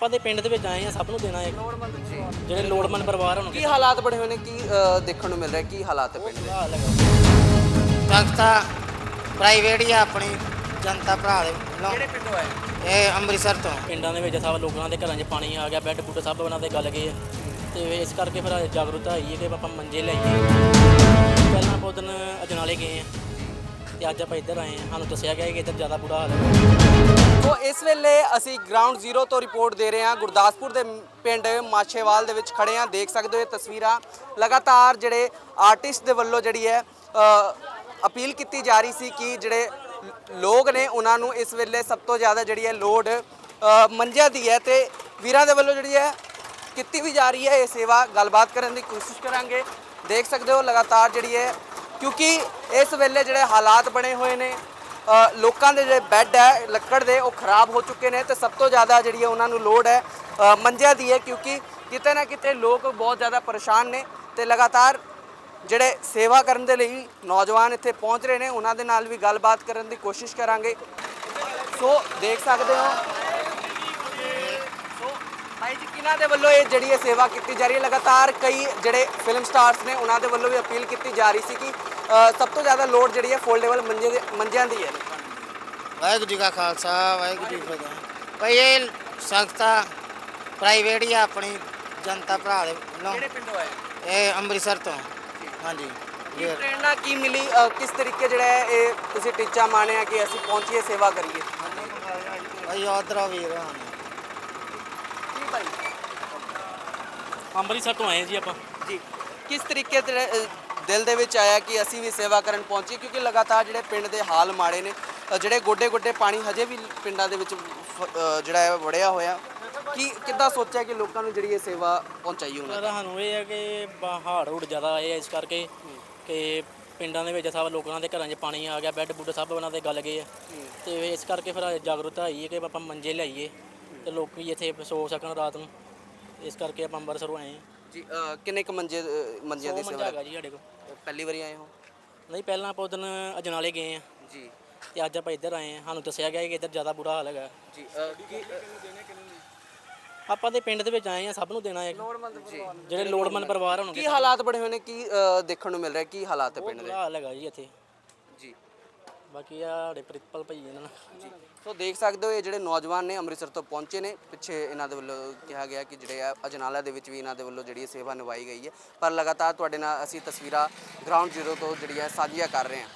ਆਪਾਂ ਦੇ ਪਿੰਡ ਦੇ ਵਿੱਚ ਆਏ ਆ ਸਭ ਨੂੰ ਦੇਣਾ ਹੈ ਜਿਹੜੇ ਲੋੜਮੰਦ ਪਰਿਵਾਰ ਹੋਣਗੇ ਕੀ ਹਾਲਾਤ ਬਣੇ ਹੋਏ ਨੇ? ਕੀ ਅ, ਦੇਖਣ ਨੂੰ ਮਿਲ ਰਿਹਾ? ਕੀ ਹਾਲਾਤ ਹੈ ਪਿੰਡ ਦੇ? ਸੰਸਥਾ ਪ੍ਰਾਈਵੇਟ ਹੀ ਆ ਆਪਣੀ ਜਨਤਾ ਭਰਾ ਦੇ ਵੱਲੋਂ। ਕਿਹੜੇ ਪਿੰਡੋਂ ਆਏ? ਇਹ ਅੰਮ੍ਰਿਤਸਰ ਤੋਂ। ਪਿੰਡਾਂ ਦੇ ਵਿੱਚ ਸਭ ਲੋਕਾਂ ਦੇ ਘਰਾਂ 'ਚ ਪਾਣੀ ਆ ਗਿਆ ਬੈੱਡ ਬੁੱਡ ਸਭ ਉਹਨਾਂ ਦੇ ਗਲ ਗਏ ਆ। ਤੇ ਇਸ ਕਰਕੇ ਫਿਰ ਜਾਗਰੂਕਤਾ ਆਈ ਹੈ ਕਿ ਆਪਾਂ ਮੰਜੇ ਲਈਏ ਪਹਿਲਾਂ ਆਪਾਂ ਉਦਣ ਅਜਨਾਲੇ ਗਏ ਆ ਤੇ ਅੱਜ ਆਪਾਂ ਇੱਧਰ ਆਏ ਆ। ਸਾਨੂੰ ਦੱਸਿਆ ਗਿਆ ਕਿ ਇੱਧਰ ਜ਼ਿਆਦਾ ਬੁਰਾ ਹਾਲ ਹੈ। ਇਸ ਵੇਲੇ ਅਸੀਂ ਗਰਾਊਂਡ ਜ਼ੀਰੋ ਤੋਂ ਰਿਪੋਰਟ ਦੇ ਰਹੇ ਹਾਂ। ਗੁਰਦਾਸਪੁਰ ਦੇ ਪਿੰਡ ਮਾਛੇਵਾਲ ਦੇ ਵਿੱਚ ਖੜੇ ਹਾਂ। ਦੇਖ ਸਕਦੇ ਹੋ ਇਹ ਤਸਵੀਰਾਂ। ਲਗਾਤਾਰ ਜਿਹੜੇ ਆਰਟਿਸਟ ਦੇ ਵੱਲੋਂ ਜਿਹੜੀ ਹੈ ਅਪੀਲ ਕੀਤੀ ਜਾ ਰਹੀ ਸੀ ਕਿ ਜਿਹੜੇ ਲੋਕ ਨੇ ਉਹਨਾਂ ਨੂੰ ਇਸ ਵੇਲੇ ਸਭ ਤੋਂ ਜ਼ਿਆਦਾ ਜਿਹੜੀ ਹੈ ਲੋਡ ਅ, ਮੰਜਿਆਂ ਦੀ ਹੈ ਤੇ ਵੀਰਾਂ ਦੇ ਵੱਲੋਂ ਜਿਹੜੀ ਹੈ ਕੀਤੀ ਵੀ ਜਾ ਰਹੀ ਹੈ ਇਹ ਸੇਵਾ। ਗੱਲਬਾਤ ਕਰਨ ਦੀ ਕੋਸ਼ਿਸ਼ ਕਰਾਂਗੇ। ਦੇਖ ਸਕਦੇ ਹੋ ਲਗਾਤਾਰ ਜਿਹੜੀ ਹੈ ਕਿਉਂਕਿ ਇਸ ਵੇਲੇ ਜਿਹੜੇ ਹਾਲਾਤ ਬਣੇ ਹੋਏ ਨੇ ਲੋਕਾਂ ਦੇ ਜਿਹੜੇ ਬੈੱਡ ਹੈ, ਲੱਕੜ ਦੇ, ਉਹ ਖਰਾਬ ਹੋ ਚੁੱਕੇ ਨੇ ਤੇ ਸਭ ਤੋਂ ਜ਼ਿਆਦਾ ਜਿਹੜੀ ਹੈ ਉਹਨਾਂ ਨੂੰ ਲੋੜ ਹੈ ਮੰਜਿਆਂ ਦੀ ਹੈ ਕਿਉਂਕਿ ਕਿਤੇ ਨਾ ਕਿਤੇ ਲੋਕ ਬਹੁਤ ਜ਼ਿਆਦਾ ਪਰੇਸ਼ਾਨ ਨੇ ਤੇ ਲਗਾਤਾਰ ਜਿਹੜੇ ਸੇਵਾ ਕਰਨ ਦੇ ਲਈ ਨੌਜਵਾਨ ਇੱਥੇ ਪਹੁੰਚ ਰਹੇ ਨੇ, ਉਹਨਾਂ ਦੇ ਨਾਲ ਵੀ ਗੱਲਬਾਤ ਕਰਨ ਦੀ ਕੋਸ਼ਿਸ਼ ਕਰਾਂਗੇ। ਸੋ ਦੇਖ ਸਕਦੇ ਹੋ ਭਾਈ ਜੀ ਕਿਹਨਾਂ ਦੇ ਵੱਲੋਂ ਇਹ ਜਿਹੜੀ ਇਹ ਸੇਵਾ ਕੀਤੀ ਜਾ ਰਹੀ ਹੈ? ਲਗਾਤਾਰ ਕਈ ਜਿਹੜੇ ਫਿਲਮ ਸਟਾਰਸ ਨੇ ਉਹਨਾਂ ਦੇ ਵੱਲੋਂ ਵੀ ਅਪੀਲ ਕੀਤੀ ਜਾ ਰਹੀ ਸੀ ਕਿ ਅ, ਸਭ ਤੋਂ ਜ਼ਿਆਦਾ ਲੋੜ ਜਿਹੜੀ ਹੈ ਫੋਲਡੇਬਲ ਮੰਜੇ ਦੇ ਮੰਜਿਆਂ ਦੀ ਹੈ। ਵਾਹਿਗੁਰੂ ਜੀ ਕਾ ਖਾਲਸਾ ਵਾਹਿਗੁਰੂ ਜੀ ਕੀ ਫਤਿਹ। ਭਾਈ ਇਹ ਸੰਸਥਾ ਪ੍ਰਾਈਵੇਟ ਹੀ ਆ ਆਪਣੀ ਜਨਤਾ ਭਰਾ ਦੇ ਵੱਲੋਂ। ਪਿੰਡੋਂ ਆਏ? ਇਹ ਅੰਮ੍ਰਿਤਸਰ ਤੋਂ। ਹਾਂਜੀ। ਕੀ ਪ੍ਰੇਰਣਾ ਕੀ ਮਿਲੀ ਅ, ਕਿਸ ਤਰੀਕੇ ਜਿਹੜਾ ਹੈ ਇਹ ਤੁਸੀਂ ਟੀਚਾ ਮਾਣਿਆ ਕਿ ਅਸੀਂ ਪਹੁੰਚੀਏ ਸੇਵਾ ਕਰੀਏ? ਭਾਈ ਉਧਰੋਂ ਵੀਰ ਭਾਈ? ਅੰਮ੍ਰਿਤਸਰ ਤੋਂ ਆਏ ਜੀ ਆਪਾਂ। ਜੀ। ਕਿਸ ਤਰੀਕੇ ਤੇ ਅ, ਦਿਲ ਦੇ ਵਿੱਚ ਆਇਆ ਕਿ ਅਸੀਂ ਵੀ ਸੇਵਾ ਕਰਨ ਪਹੁੰਚੀਏ? ਕਿਉਂਕਿ ਲਗਾਤਾਰ ਜਿਹੜੇ ਪਿੰਡ ਦੇ ਹਾਲ ਮਾੜੇ ਨੇ ਅ, ਜਿਹੜੇ ਗੋਡੇ ਗੋਡੇ ਪਾਣੀ ਹਜੇ ਵੀ ਪਿੰਡਾਂ ਦੇ ਵਿੱਚ ਫ- ਅ, ਜਿਹੜਾ ਹੈ ਵੜਿਆ ਹੋਇਆ। ਕੀ ਕਿੱਦਾਂ ਸੋਚਿਆ ਕਿ ਲੋਕਾਂ ਨੂੰ ਜਿਹੜੀ ਇਹ ਸੇਵਾ ਪਹੁੰਚਾਈ ਉਹਨਾਂ ਪਰ ਸਾਨੂੰ ਇਹ ਹੈ ਕਿ ਬ- ਹਾੜ ਹੂੜ ਜ਼ਿਆਦਾ ਆਏ ਆ ਇਸ ਕਰਕੇ ਕਿ ਪਿੰਡਾਂ ਦੇ ਵਿੱਚ ਸਭ ਲੋਕਾਂ ਦੇ ਘਰਾਂ 'ਚ ਪਾਣੀ ਆ ਗਿਆ ਬੈੱਡ ਬੁੱਡ ਸਭ ਉਹਨਾਂ ਦੇ ਗਲ ਗਏ ਆ। ਤੇ ਇਸ ਕਰਕੇ ਫਿਰ ਜਾਗਰੂਕਤਾ ਆਈ ਹੈ ਕਿ ਆਪਾਂ ਮੰਜੇ ਲਿਆਈਏ। ਤੇ ਲੋਕੀ ਇੱਥੇ ਸੋ ਸਕਣ ਰਾਤ ਨੂੰ। ਇਸ ਕਰਕੇ ਆਪਾਂ ਅੰਮ੍ਰਿਤਸਰੋਂ ਆਏ ਹਾਂ। ਜੀ ਕਿੰਨੇ ਕ ਮੰਜੇ ਮੰਜਿਆਂ ਦੀ ਸੌ ਮੰਜਾ ਸੇਵਾ ਹੈਗਾ ਜੀ ਸਾਡੇ ਕੋਲ। ਪਹਿਲੀ ਵਾਰੀ ਆਏ ਹੋ? ਨਹੀਂ ਪਹਿਲਾਂ ਆਪਾਂ ਉਦਣ ਅਜਨਾਲੇ ਗਏ ਆ ਜੀ। ਤੇ ਅੱਜ ਆਪਾਂ ਇੱਧਰ ਆਏ ਆ ਸਾਨੂੰ ਦੱਸਿਆ ਗਿਆ ਕਿ ਇੱਧਰ ਜ਼ਿਆਦਾ ਬੁਰਾ ਹਾਲ ਹੈਗਾ। ਜੀ ਅ, ਕੀ ਆਪਾਂ ਦੇ ਪਿੰਡ ਦੇ ਵਿੱਚ ਆਏ ਆ ਸਭ ਨੂੰ ਦੇਣਾ ਹੈ। ਜੀ। ਜਿਹੜੇ ਲੋੜਮੰਦ ਪਰਿਵਾਰ ਹੋਣਗੇ ਕੀ ਹਾਲਾਤ ਬਣੇ ਹੋਏ ਨੇ? ਕੀ ਦੇਖਣ ਨੂੰ ਮਿਲ ਰਿਹਾ? ਕੀ ਹਾਲਾਤ ਹੈ ਪਿੰਡ ਦੇ? ਬੁਰਾ ਹਾਲ ਹੈਗਾ ਜੀ ਇੱਥੇ। ਜੀ। ਬਾਕੀ ਆ ਸਾਡੇ ਪ੍ਰਿੰਸੀਪਲ ਭਾਈ ਇਹਨਾਂ ਨਾਲ। ਸੋ ਦੇਖ ਸਕਦੇ ਹੋ ਇਹ ਜਿਹੜੇ ਨੌਜਵਾਨ ਨੇ ਅੰਮ੍ਰਿਤਸਰ ਤੋਂ ਪਹੁੰਚੇ ਨੇ। ਪਿੱਛੇ ਇਹਨਾਂ ਦੇ ਵੱਲੋਂ ਕਿਹਾ ਗਿਆ ਕਿ ਜਿਹੜੇ ਆ ਅਜਨਾਲਾ ਦੇ ਵਿੱਚ ਵੀ ਇਹਨਾਂ ਦੇ ਵੱਲੋਂ ਜਿਹੜੀ ਇਹ ਸੇਵਾ ਨਿਭਾਈ ਗਈ ਹੈ। ਪਰ ਲਗਾਤਾਰ ਤੁਹਾਡੇ ਨਾਲ ਅਸੀਂ ਤਸਵੀਰਾਂ ਗਰਾਊਂਡ ਜ਼ੀਰੋ ਤੋਂ ਜਿਹੜੀਆਂ ਸਾਂਝੀਆਂ ਕਰ ਰਹੇ ਹਾਂ।